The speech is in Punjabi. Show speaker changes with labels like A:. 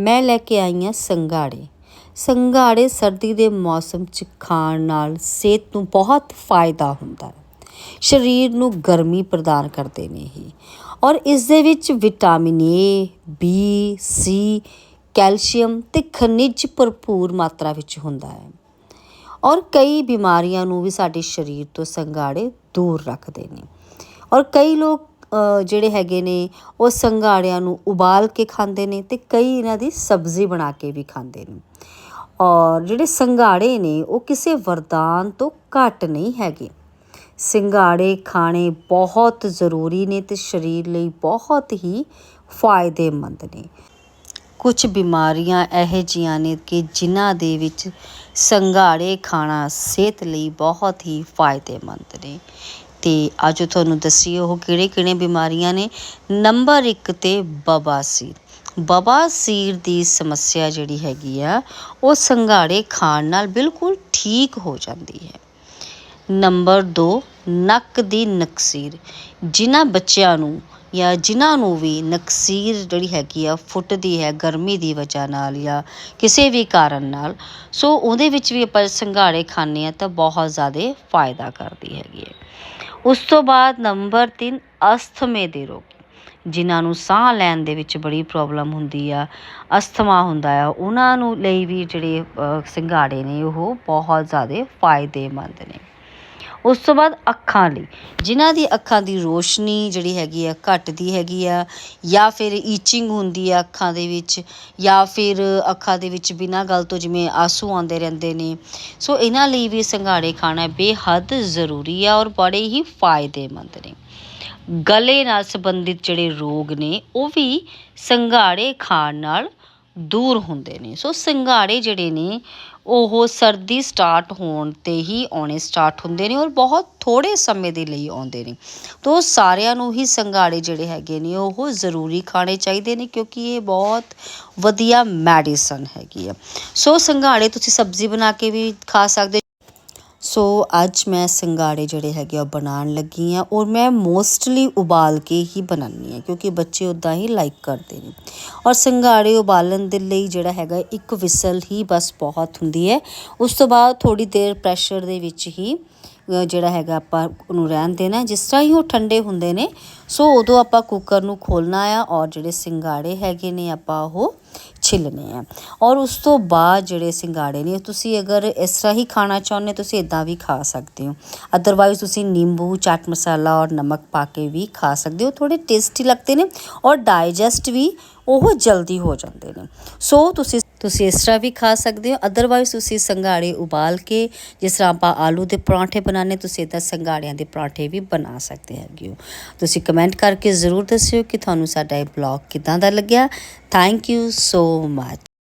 A: ਮੈਂ ਲੈ ਕੇ ਆਈ ਹਾਂ ਸੰਘਾੜੇ। ਸੰਘਾੜੇ ਸਰਦੀ ਦੇ ਮੌਸਮ 'ਚ ਖਾਣ ਨਾਲ ਸਿਹਤ ਨੂੰ ਬਹੁਤ ਫਾਇਦਾ ਹੁੰਦਾ ਹੈ। ਸਰੀਰ ਨੂੰ ਗਰਮੀ ਪ੍ਰਦਾਨ ਕਰਦੇ ਨੇ ਇਹ। ਔਰ ਇਸ ਦੇ ਵਿੱਚ vitamin A B C calcium ਤੇ ਖਣਿਜ ਭਰਪੂਰ ਮਾਤਰਾ ਵਿੱਚ ਹੁੰਦਾ ਹੈ। ਔਰ ਕਈ ਬਿਮਾਰੀਆਂ ਨੂੰ ਵੀ ਸਾਡੇ ਸਰੀਰ ਤੋਂ ਸੰਘਾੜੇ ਦੂਰ ਰੱਖਦੇ ਨੇ। ਔਰ ਕਈ ਲੋਕ ਜਿਹੜੇ ਹੈਗੇ ਨੇ, ਉਹ ਸੰਘਾੜਿਆਂ ਨੂੰ ਉਬਾਲ ਕੇ ਖਾਂਦੇ ਨੇ ਤੇ ਕਈ ਇਹਨਾਂ ਦੀ ਸਬਜ਼ੀ ਬਣਾ ਕੇ ਵੀ ਖਾਂਦੇ ਨੇ। ਔਰ ਜਿਹੜੇ ਸੰਘਾੜੇ ਨੇ, ਉਹ ਕਿਸੇ ਵਰਦਾਨ ਤੋਂ ਘੱਟ ਨਹੀਂ ਹੈਗੇ। ਸਿੰਗਾੜੇ ਖਾਣੇ ਬਹੁਤ ਜ਼ਰੂਰੀ ਨੇ ਤੇ ਸਰੀਰ ਲਈ ਬਹੁਤ ਹੀ ਫਾਇਦੇਮੰਦ ਨੇ। ਕੁਝ ਬਿਮਾਰੀਆਂ ਇਹੋ ਜਿਹੀਆਂ ਨੇ ਕਿ ਜਿਨ੍ਹਾਂ ਦੇ ਵਿੱਚ ਸੰਘਾੜੇ ਖਾਣਾ ਸਿਹਤ ਲਈ ਬਹੁਤ ਹੀ ਫਾਇਦੇਮੰਦ ਨੇ। ਤੇ ਅੱਜ ਤੁਹਾਨੂੰ ਦੱਸੀਏ ਉਹ ਕਿਹੜੇ ਕਿਹੜੇ ਬਿਮਾਰੀਆਂ ਨੇ। ਨੰਬਰ 1 ਤੇ ਬਵਾਸੀਰ ਬਵਾਸੀਰ ਦੀ ਸਮੱਸਿਆ ਜਿਹੜੀ ਹੈਗੀ ਆ, ਉਹ ਸੰਘਾੜੇ ਖਾਣ ਨਾਲ ਬਿਲਕੁਲ ਠੀਕ ਹੋ ਜਾਂਦੀ ਹੈ। ਨੰਬਰ 2 ਨੱਕ ਦੀ ਨਕਸੀਰ। ਜਿਨ੍ਹਾਂ ਬੱਚਿਆਂ ਨੂੰ ਜਾਂ ਜਿਨ੍ਹਾਂ ਨੂੰ ਵੀ ਨਕਸੀਰ ਜਿਹੜੀ ਹੈਗੀ ਆ, ਫੁੱਟਦੀ ਹੈ, ਗਰਮੀ ਦੀ ਵਜ੍ਹਾ ਨਾਲ ਜਾਂ ਕਿਸੇ ਵੀ ਕਾਰਨ ਨਾਲ, ਸੋ ਉਹਦੇ ਵਿੱਚ ਵੀ ਆਪਾਂ ਸੰਘਾੜੇ ਖਾਂਦੇ ਆ ਤਾਂ ਬਹੁਤ ਜ਼ਿਆਦਾ ਫਾਇਦਾ ਕਰਦੀ ਹੈਗੀ ਹੈ। ਉਸ ਤੋਂ ਬਾਅਦ ਨੰਬਰ 3 ਅਸਥਮੇ ਦੇ ਰੋਗੀ। ਜਿਨ੍ਹਾਂ ਨੂੰ ਸਾਹ ਲੈਣ ਦੇ ਵਿੱਚ ਬੜੀ ਪ੍ਰੋਬਲਮ ਹੁੰਦੀ ਆ ਅਸਥਮਾ ਹੁੰਦਾ ਆ ਉਹਨਾਂ ਨੂੰ ਲਈ ਵੀ ਜਿਹੜੇ ਅ, ਸਿੰਗਾੜੇ ਨੇ ਉਹ ਬਹੁਤ ਜ਼ਿਆਦਾ ਫਾਇਦੇਮੰਦ ਨੇ। ਉਸ ਤੋਂ ਬਾਅਦ ਅੱਖਾਂ ਲਈ। ਜਿਨ੍ਹਾਂ ਦੀ ਅੱਖਾਂ ਦੀ ਰੋਸ਼ਨੀ ਜਿਹੜੀ ਹੈਗੀ ਆ, ਘਟਦੀ ਹੈਗੀ ਆ, ਜਾਂ ਫਿਰ ਈਚਿੰਗ ਹੁੰਦੀ ਆ ਅੱਖਾਂ ਦੇ ਵਿੱਚ, ਜਾਂ ਫਿਰ ਅੱਖਾਂ ਦੇ ਵਿੱਚ ਬਿਨਾਂ ਗੱਲ ਤੋਂ ਜਿਵੇਂ ਆਸੂ ਆਉਂਦੇ ਰਹਿੰਦੇ ਨੇ। ਸੋ ਇਹਨਾਂ ਲਈ ਵੀ ਸੰਘਾੜੇ ਖਾਣਾ ਬੇਹੱਦ ਜ਼ਰੂਰੀ ਆ ਔਰ ਬੜੇ ਹੀ ਫਾਇਦੇਮੰਦ ਨੇ। ਗਲੇ ਨਾਲ ਸੰਬੰਧਿਤ ਜਿਹੜੇ ਰੋਗ ਨੇ, ਉਹ ਵੀ ਸੰਘਾੜੇ ਖਾਣ ਨਾਲ ਦੂਰ ਹੁੰਦੇ ਨੇ। ਸੋ ਸੰਘਾੜੇ ਜਿਹੜੇ ਨੇ, ਉਹ ਸਰਦੀ ਸਟਾਰਟ ਹੋਣ ਤੇ ਹੀ ਆਉਣੇ ਸਟਾਰਟ ਹੁੰਦੇ ਨੇ ਔਰ ਬਹੁਤ ਥੋੜੇ ਸਮੇਂ ਦੇ ਲਈ ਆਉਂਦੇ ਨੇ। ਤੋ ਸਾਰਿਆਂ ਨੂੰ ਹੀ ਸੰਘਾੜੇ ਜਿਹੜੇ ਹੈਗੇ ਨੇ, ਉਹ ਜ਼ਰੂਰੀ ਖਾਣੇ ਚਾਹੀਦੇ ਨੇ ਕਿਉਂਕਿ ਇਹ ਬਹੁਤ ਵਧੀਆ ਮੈਡੀਸਨ ਹੈਗੀ ਆ। ਸੋ ਸੰਘਾੜੇ ਤੁਸੀਂ ਸਬਜ਼ੀ ਬਣਾ ਕੇ ਵੀ ਖਾ ਸਕਦੇ ਸੋ ਅੱਜ ਮੈਂ ਸੰਘਾੜੇ ਜਿਹੜੇ ਹੈਗੇ ਆ ਉਹ ਬਣਾਉਣ ਲੱਗੀ ਆ ਔਰ ਮੈਂ ਮੋਸਟਲੀ ਉਬਾਲ ਕੇ ਹੀ ਬਣਾਉਂਦੀ ਆ ਕਿਉਂਕਿ ਬੱਚੇ ਉਦਾਂ ਹੀ ਲਾਈਕ ਕਰਦੇ ਨੇ। ਔਰ ਸੰਘਾੜੇ ਉਬਾਲਣ ਦੇ ਲਈ ਜਿਹੜਾ ਹੈਗਾ ਇੱਕ ਵਿਸਲ ਹੀ ਬਸ ਬਹੁਤ ਹੁੰਦੀ ਹੈ। ਉਸ ਤੋਂ ਬਾਅਦ ਥੋੜੀ ਦੇਰ ਪ੍ਰੈਸ਼ਰ ਦੇ ਵਿੱਚ ਹੀ ਜਿਹੜਾ ਹੈਗਾ ਆਪਾਂ ਉਹਨੂੰ ਰਹਿਣ ਦੇਣਾ ਜਿਸ ਤਰ੍ਹਾਂ ਹੀ ਉਹ ਠੰਡੇ ਹੁੰਦੇ ਨੇ, ਸੋ ਉਦੋਂ ਆਪਾਂ ਕੁੱਕਰ ਨੂੰ ਖੋਲਣਾ ਆ ਔਰ ਜਿਹੜੇ ਸਿੰਗਾੜੇ ਹੈਗੇ ਨੇ ਆਪਾਂ ਉਹ ਛਿੱਲਣੇ ਆ। ਔਰ ਉਸ ਤੋਂ ਬਾਅਦ ਜਿਹੜੇ ਸਿੰਗਾੜੇ ਨੇ, ਤੁਸੀਂ ਅਗਰ ਇਸ ਤਰ੍ਹਾਂ ਹੀ ਖਾਣਾ ਚਾਹੁੰਦੇ ਤੁਸੀਂ ਇਦਾਂ ਵੀ ਖਾ ਸਕਦੇ ਹੋ। ਅਦਰਵਾਈਜ਼ ਤੁਸੀਂ ਨਿੰਬੂ, ਚਾਟ ਮਸਾਲਾ ਔਰ ਨਮਕ ਪਾ ਕੇ ਵੀ ਖਾ ਸਕਦੇ ਹੋ। ਥੋੜੇ ਟੇਸਟੀ ਲੱਗਦੇ ਨੇ ਔਰ ਡਾਈਜੈਸਟ ਵੀ ਉਹ ਜਲਦੀ ਹੋ ਜਾਂਦੇ ਨੇ। ਸੋ ਤੁਸੀਂ ਤੁਸੀਂ ਇਸ ਤਰ੍ਹਾਂ ਵੀ ਖਾ ਸਕਦੇ ਹੋ। ਅਦਰਵਾਈਜ਼ ਤੁਸੀਂ ਸੰਘਾੜੇ ਉਬਾਲ ਕੇ, ਜਿਸ ਤਰ੍ਹਾਂ ਆਪਾਂ ਆਲੂ ਦੇ ਪਰਾਂਠੇ ਬਣਾਉਂਦੇ, ਤੁਸੀਂ ਇਦਾਂ ਸੰਘਾੜਿਆਂ ਦੇ ਪਰਾਂਠੇ ਵੀ ਬਣਾ ਸਕਦੇ ਹੈਗੇ ਹੋ। ਤੁਸੀਂ ਕਮੈਂਟ ਕਰਕੇ ਜ਼ਰੂਰ ਦੱਸਿਓ ਕਿ ਤੁਹਾਨੂੰ ਸਾਡਾ ਇਹ ਬਲੌਗ ਕਿਦਾਂ ਦਾ ਲੱਗਿਆ। Thank you so much